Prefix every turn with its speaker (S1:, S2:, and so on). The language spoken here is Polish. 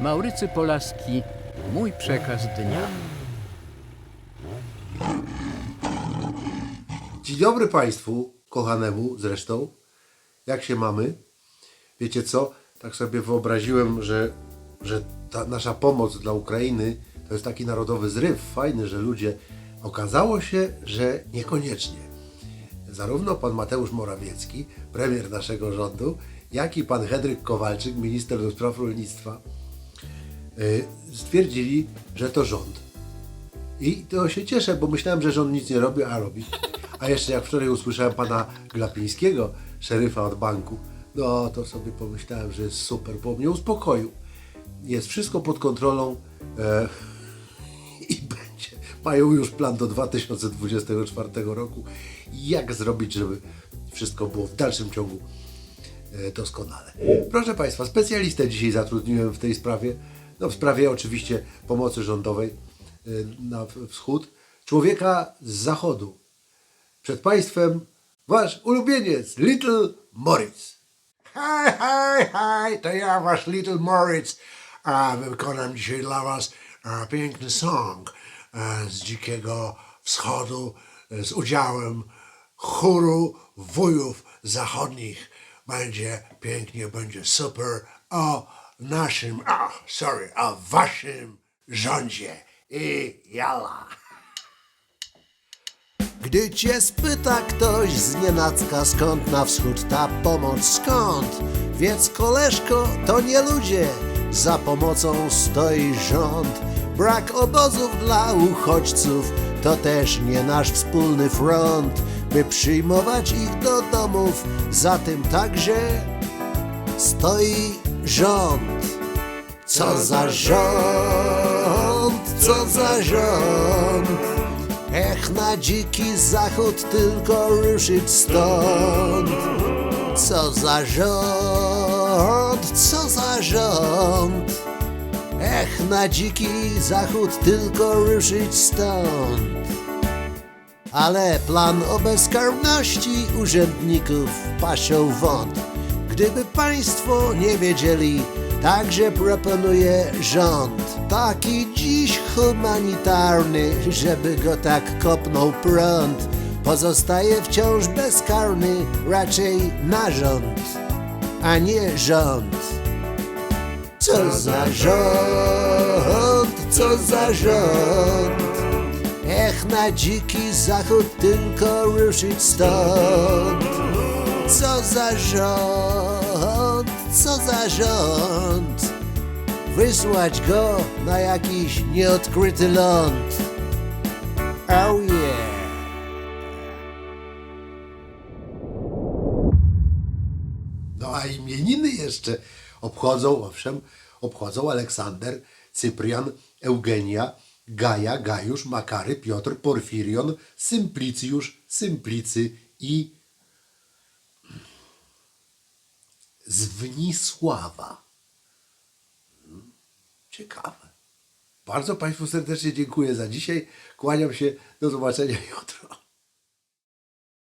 S1: Maurycy Polaski, mój przekaz dnia.
S2: Dzień dobry Państwu, kochanemu zresztą. Jak się mamy? Wiecie co? Tak sobie wyobraziłem, że, że ta nasza pomoc dla Ukrainy to jest taki narodowy zryw. Fajny, że ludzie. Okazało się, że niekoniecznie. Zarówno pan Mateusz Morawiecki, premier naszego rządu, jak i pan Henryk Kowalczyk, minister do spraw rolnictwa, stwierdzili, że to rząd. I to się cieszę, bo myślałem, że rząd nic nie robi, a robi. A jeszcze jak wczoraj usłyszałem pana Glapińskiego, szeryfa od banku, no to sobie pomyślałem, że jest super, bo mnie uspokoił. Jest wszystko pod kontrolą e, i będzie. Mają już plan do 2024 roku, jak zrobić, żeby wszystko było w dalszym ciągu e, doskonale. Proszę Państwa, specjalistę dzisiaj zatrudniłem w tej sprawie, no w sprawie oczywiście pomocy rządowej e, na wschód, człowieka z zachodu. Przed Państwem Wasz ulubieniec, Little Moritz.
S3: Hej, hej, hej, to ja, wasz Little Moritz. A wykonam dzisiaj dla was piękny song a, z Dzikiego Wschodu e, z udziałem chóru wujów zachodnich. Będzie pięknie, będzie super o naszym, a, sorry, o waszym rządzie. I jala.
S4: Gdy cię spyta ktoś z nienacka skąd na wschód ta pomoc skąd, wiedz koleżko, to nie ludzie, za pomocą stoi rząd. Brak obozów dla uchodźców to też nie nasz wspólny front, by przyjmować ich do domów, za tym także stoi rząd. Co za rząd, co za rząd. Ech, na dziki zachód tylko ruszyć stąd. Co za rząd, co za rząd. Ech, na dziki zachód tylko ruszyć stąd. Ale plan o bezkarności urzędników pasią wąt. Gdyby państwo nie wiedzieli, także proponuje rząd. Taki dziś humanitarny, żeby go tak kopnął prąd. Pozostaje wciąż bezkarny, raczej narząd, a nie rząd. Co za rząd, co za rząd. Ech, na dziki zachód tylko ruszyć stąd. Co za rząd, co za rząd. Wysłać go na jakiś nieodkryty ląd. Oh yeah.
S2: No a imieniny jeszcze obchodzą, owszem, obchodzą Aleksander, Cyprian, Eugenia, Gaja, Gajusz, Makary, Piotr, Porfirion, Symplicjusz, Symplicy i Zwisława. Hmm, Ciekawe. Bardzo Państwu serdecznie dziękuję za dzisiaj. Kłaniam się. Do zobaczenia jutro.